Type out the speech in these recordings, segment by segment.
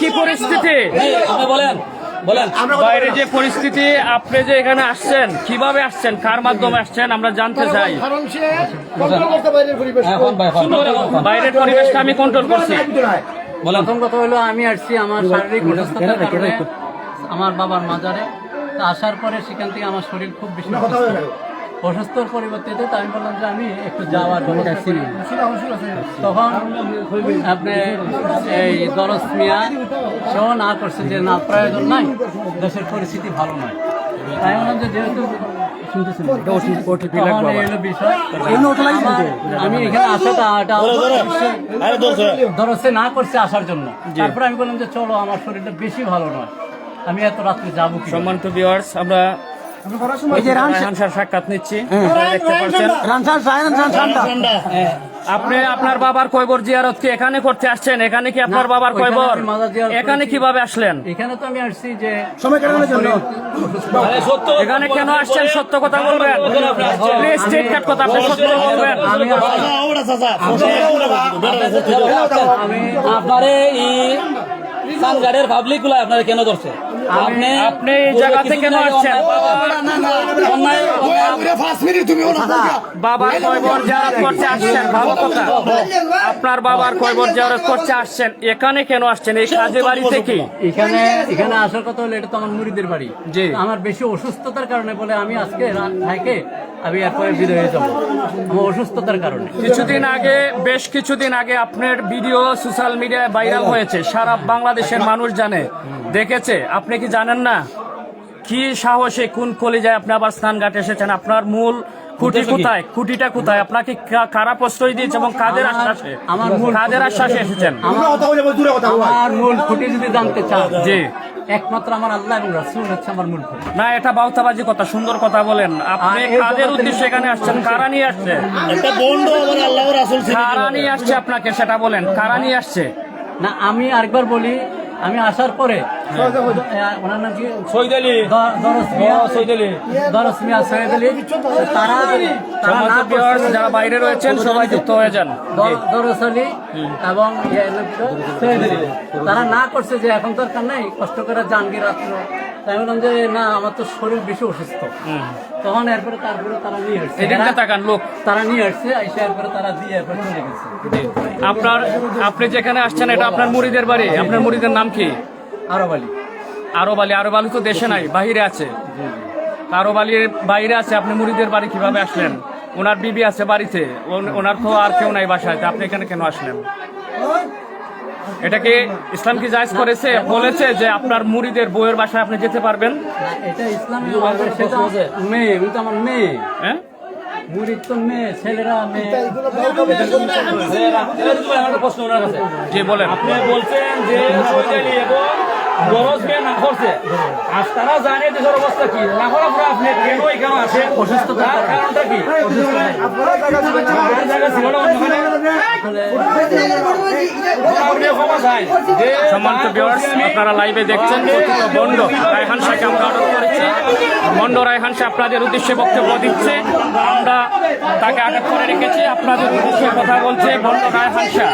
কি পরিস্থিতি? বলেন বলেন। বাইরে যে পরিস্থিতি আপনি যে এখানে আসছেন কীভাবে আসছেন কার মাধ্যমে আসছেন আমরা জানতে চাই। করতে বাইরের পরিবেশ এখন ভাই এখন বাইরের পরিবেশটা আমি কন্ট্রোল করছি। বলেন। প্রথম কথা হলো আমি আসছি আমার শারীরিক আমার বাবার মাজারে। তা আসার পরে সেখান থেকে আমার শরীর খুব বেশি। অসুস্থর পরিবর্তে তো আমি বললাম যে আমি একটু যাওয়ার তখন আপনি এই দরস মিয়া সেও না করছে যে না প্রয়োজন নাই দেশের পরিস্থিতি ভালো নয়। তাই বললাম যে যেহেতু আমি এখানে আসাটা দরসে না করছে আসার জন্য। তারপরে আমি বললাম যে চলো আমার শরীরটা বেশি ভালো নয়। আমি এত রাত্রে যাব কি সম্মানিত ভিউয়ার্স আমরা রায়হান স্যার সাক্ষাৎ নিচ্ছি। দেখতে পাচ্ছেন। আপনি আপনার বাবার কয়বর জিয়ারত কি এখানে করতে আসছেন? এখানে কি আপনার বাবার কয়বর এখানে কীভাবে আসলেন? এখানে তো আমি আসছি যে এখানে কেন আসছেন? সত্য কথা বলবেন। প্লিজ স্টেট কাট কথা আপনি সত্য বলবেন। আমি আমি আপনারে এই সানগাড়ের পাবলিকগুলা আপনারা কেন ধরছে আপনি আপনি এই জায়গাতে কেন আসছেন? অন্যায় বাবার কয়বর জিয়ারত করতে আসছেন? ভালো কথা। আপনার বাবার কয়বর জিয়ারত করতে আসছেন? এখানে কেন আসছেন? এই কাজে বাড়ি থেকে এখানে এখানে আসার কথা হলো এটা তো আমার মুড়িদের বাড়ি। জি। আমার বেশি অসুস্থতার কারণে বলে আমি আজকে রাত থেকে আমি এরপরে বিদায় হয়ে যাব। আমার অসুস্থতার কারণে। কিছুদিন আগে বেশ কিছুদিন আগে আপনার ভিডিও সোশ্যাল মিডিয়ায় ভাইরাল হয়েছে। সারা বাংলাদেশের মানুষ জানে। দেখেছে। আপনি কি জানেন না? কি সাহসে কোন কলিজায় আপনি আবার স্নানঘাট এসেছেন? আপনার মূল খুঁটি কোথায়? খুঁটিটা কোথায়? আপনাকে কারা প্রশ্রয় দিয়েছে এবং কাদের আমার- আশ্বাসে? আমার মূল- কাদের আশ্বাসে এসেছেন? আমার মূল খুঁটি যদি জানতে চান জি। একমাত্র আমার আল্লাহ এবং রাসূল হচ্ছে আমার মূল খুঁটি। না এটা বাউতাবাজি কথা সুন্দর কথা বলেন। আপনি কাদের উদ্দেশ্যে এখানে আসছেন? কারা নিয়ে আসছে? কারা নিয়ে আসছে আপনাকে? সেটা বলেন। কারা নিয়ে আসছে? না আমি আরেকবার বলি আমি আসার পরে ওনার নাম কি? আলী। তারা যারা বাইরে রয়েছেন সবাই যুক্ত হয়ে যান। দ- দরস আলী এবং তারা না করছে যে এখন দরকার নাই কষ্ট করে জানগি রাত্র তাই বললাম যে না আমার তো শরীর বেশি অসুস্থ। তখন এরপরে তারপরে তারা নিয়ে আসছে। এদিনকে তাকান লোক। তারা নিয়ে আসছে এসে এরপরে তারা দিয়ে এরপরে চলে গেছে। আপনার আপনি যেখানে আসছেন এটা আপনার মুড়িদের বাড়ি? আপনার মুড়িদের নাম কি? আরব আলী আরব আলী আরব আলী তো দেশে নাই বাহিরে আছে। আরব আলীর বাইরে আছে আপনি মুড়িদের বাড়ি কীভাবে আসলেন? ওনার বিবি আছে বাড়িতে ওন- ওনার তো আর কেউ নাই বাসায় আপনি এখানে কেন আসলেন? এটাকে ইসলাম কি জায়জ করেছে? বলেছে যে আপনার মুড়িদের বইয়ের বাসায় আপনি যেতে পারবেন। এটা ইসলাম মেয়ে তো আমার মেয়ে। হ্যাঁ? মুড়ির তো মেয়ে ছেলেরা মেয়ে। প্রশ্ন ওনার কাছে। জি বলেন। আপনি বলছেন যে গরজ বে না করছে আর তারা জানে দেশের অবস্থা কি না করার পরে আপনি কেন এখানে আসেন অসুস্থতার কারণটা কি আপনার সম্মানিত ভিউয়ার্স লাইভে দেখছেন বন্ড রায়হান শাহকে আমরা আটক করেছি বন্ড রায়হান শাহ আপনাদের উদ্দেশ্যে বক্তব্য দিচ্ছে আমরা তাকে আটক করে রেখেছি আপনাদের উদ্দেশ্যে কথা বলছে বন্ড রায়হান শাহ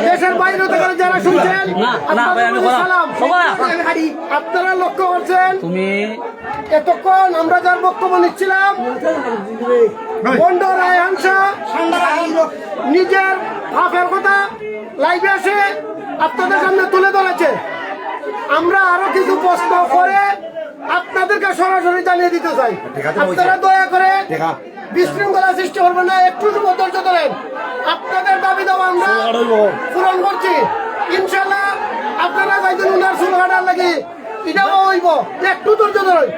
দেশের বাইরে থেকে যারা শুনছেন। আপনারা লক্ষ্য করছেন তুমি এতক্ষণ আমরা যার বক্তব্য নিচ্ছিলাম বন্ড শাহ নিজের হাফের কথা লাইভে আসে আপনাদের সামনে তুলে ধরেছে। আমরা আরও কিছু প্রশ্ন করে আপনাদেরকে সরাসরি জানিয়ে দিতে চাই। আপনারা দয়া করে বিশৃঙ্খলা সৃষ্টি করবেন না একটু ধৈর্য ধরেন। আপনাদের দাবি দাবা আমরা পূরণ করছি। ইনশাল্লাহ আপনারা যাইতেন উনার চুল কাটার লাগি। এটাও হইব। একটু ধৈর্য ধরেন।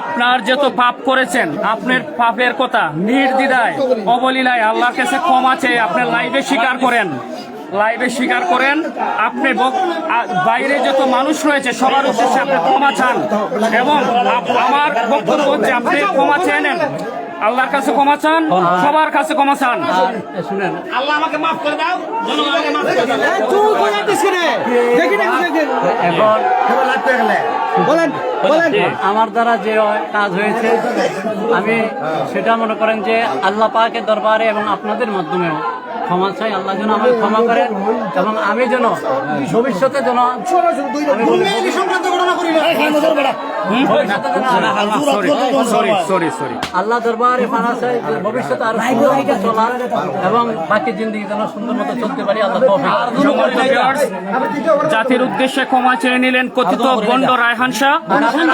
আপনার যত পাপ করেছেন আপনার পাপের কথা নির্দ্বিধায় অবলীলায় আল্লাহর কাছে ক্ষমা চেয়ে আপনার লাইভে স্বীকার করেন। লাইভে স্বীকার করেন আপনি বাইরে যত মানুষ রয়েছে সবার উদ্দেশ্যে আপনি ক্ষমা চান। এবং আমার বক্তব্য হচ্ছে আপনি ক্ষমা চেয়ে নেন। আল্লাহর কাছে ক্ষমা চান সবার কাছে ক্ষমা চান। শুনেন আল্লাহ আমাকে মাফ করে দাও বলেন বলেন। আমার দ্বারা যে কাজ হয়েছে আমি সেটা মনে করেন যে আল্লাহ পাকের দরবারে এবং আপনাদের মাধ্যমেও ক্ষমা চাই আল্লাহ যেন আমাকে ক্ষমা করেন এবং আমি যেন ভবিষ্যতে যেন আল্লাহ দরবারে চাই যে ভবিষ্যতে আরও চলার এবং বাকি জিন্দগি যেন সুন্দর মতো চলতে পারি আল্লাহ জাতির উদ্দেশ্যে ক্ষমা চেয়ে নিলেন কথিত বন্ড রায়হান শাহ।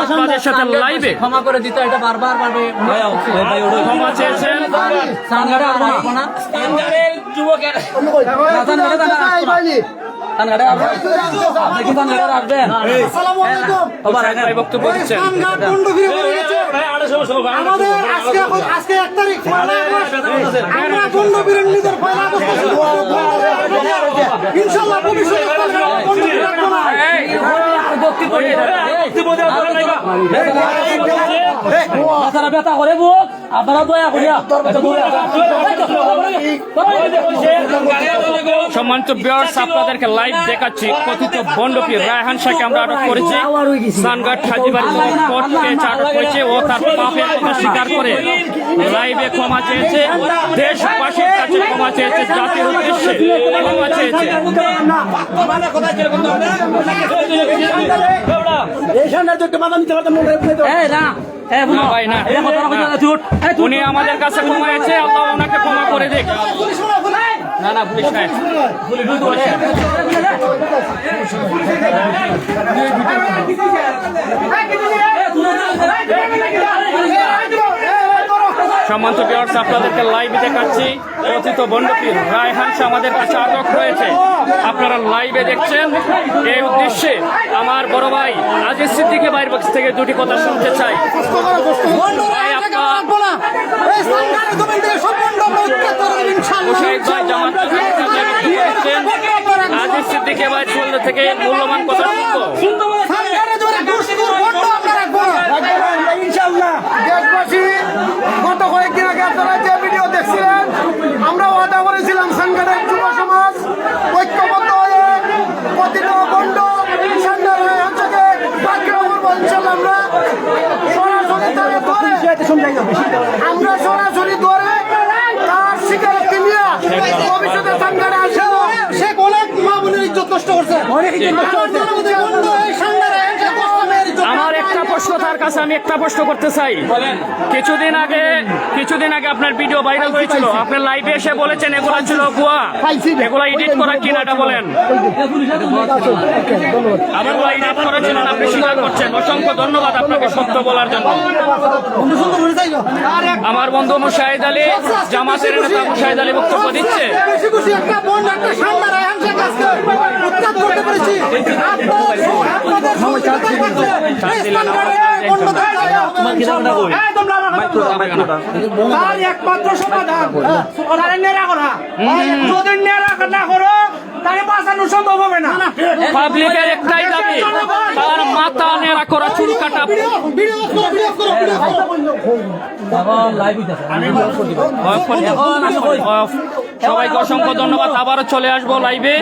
আপনাদের সাথে লাইভে ক্ষমা করে দিতে এটা বারবার বারবে ক্ষমা চেয়েছেন। সাংগারে আর আসব না সানগারের যুবকের ভাই বক্তব্য দিচ্ছেন আমাদের আজকে আজকে এক তারিখ আমরা বন্ধ বিরোধীদের ইনশাল্লাহ ভবিষ্যতে বন্ধ বিরোধী রাখব না। ব্যথা করে বুক আপনারা দয়া করিয়া সম্মানিত বিয়ার্স আপনাদেরকে লাইভ দেখাচ্ছি কথিত বন্ডপি রায়হান শাহকে আমরা আটক করেছি হাজিবাড়ি কোর্ট কেস আটক করেছে ও তার পাপের কথা স্বীকার করে লাইভে ক্ষমা চেয়েছে দেশবাসীর কাছে ক্ষমা চেয়েছে জাতির উদ্দেশ্যে ক্ষমা চেয়েছে। উনি আমাদের কাছে ক্ষমা হয়েছে আল্লাহ ওনাকে ক্ষমা করে দেখ না না পুলিশ নাই। সম্মানিত বিয়ার্স আপনাদেরকে লাইভে দেখাচ্ছি কথিত বন্ডপীর রায়হান আমাদের কাছে আটক রয়েছে। আপনারা লাইভে দেখছেন। এই উদ্দেশ্যে আমার বড় ভাই আজিজ সিদ্দিকে বাইর বক্স থেকে দুটি কথা শুনতে চাই। ভাই ভাই আজিজ সিদ্দিকে বাইর চলতে থেকে মূল্যবান কথা শুনব সরকারের জমিনে দুষ্কর বন্ধ আমরা রাখব না। ইনশাআল্লাহ। দেশবাসী গত কয়েকদিন আগে আপনারা যে ভিডিও দেখছিলেন আমরা ওয়াদা করেছিলাম সংগঠনের যুব সমাজ ঐক্যবদ্ধ হয়ে প্রতিটা বন্ড সংগঠনের অঞ্চলে বাক্য করব ইনশাআল্লাহ আমরা সরাসরি তাকে ধরে আমরা সরাসরি ধরে তার স্বীকারোক্তি নিয়ে ভবিষ্যতে সংগঠনে আসে সে অনেক মা বোনের ইজ্জত নষ্ট করছে। অনেক ইজ্জত নষ্ট করছে বন্ধ এই সংগঠনের ইজ্জত আমার একটা প্রশ্ন তার কাছে আমি একটা প্রশ্ন করতে চাই। কিছুদিন আগে কিছুদিন আগে আপনার ভিডিও ভাইরাল হয়েছিল। আপনি লাইভে এসে বলেছেন এগুলা ছিল ভুয়া। এগুলা এডিট করা কিনা এটা বলেন। আমার এডিট করেছিলেন আপনি স্বীকার করছেন। অসংখ্য ধন্যবাদ আপনাকে সত্য বলার জন্য। আমার বন্ধু মুশাহিদ আলী জামাতের নেতা মুশাহিদ আলী বক্তব্য দিচ্ছে। করতে পেরেছি আপনাদের- আপনাদের সহযোগিতায় করছে। এই স্থানকারে বন্ড থাকতে হবে ইনশাআল্লাহ। এই তোমরা আমার কথা বলো। তার একমাত্র সমাধান তারে নেড়া করা যদি নেড়া না করো তাকে বাঁচানো সম্ভব হবে না পাবলিকের একটাই দাবি তার মাথা নেড়া করা চুল কাটা ভিডিও করো ভিডিও করো ভিডিও করো সবাইকে অসংখ্য ধন্যবাদ আবারও চলে আসব লাইভে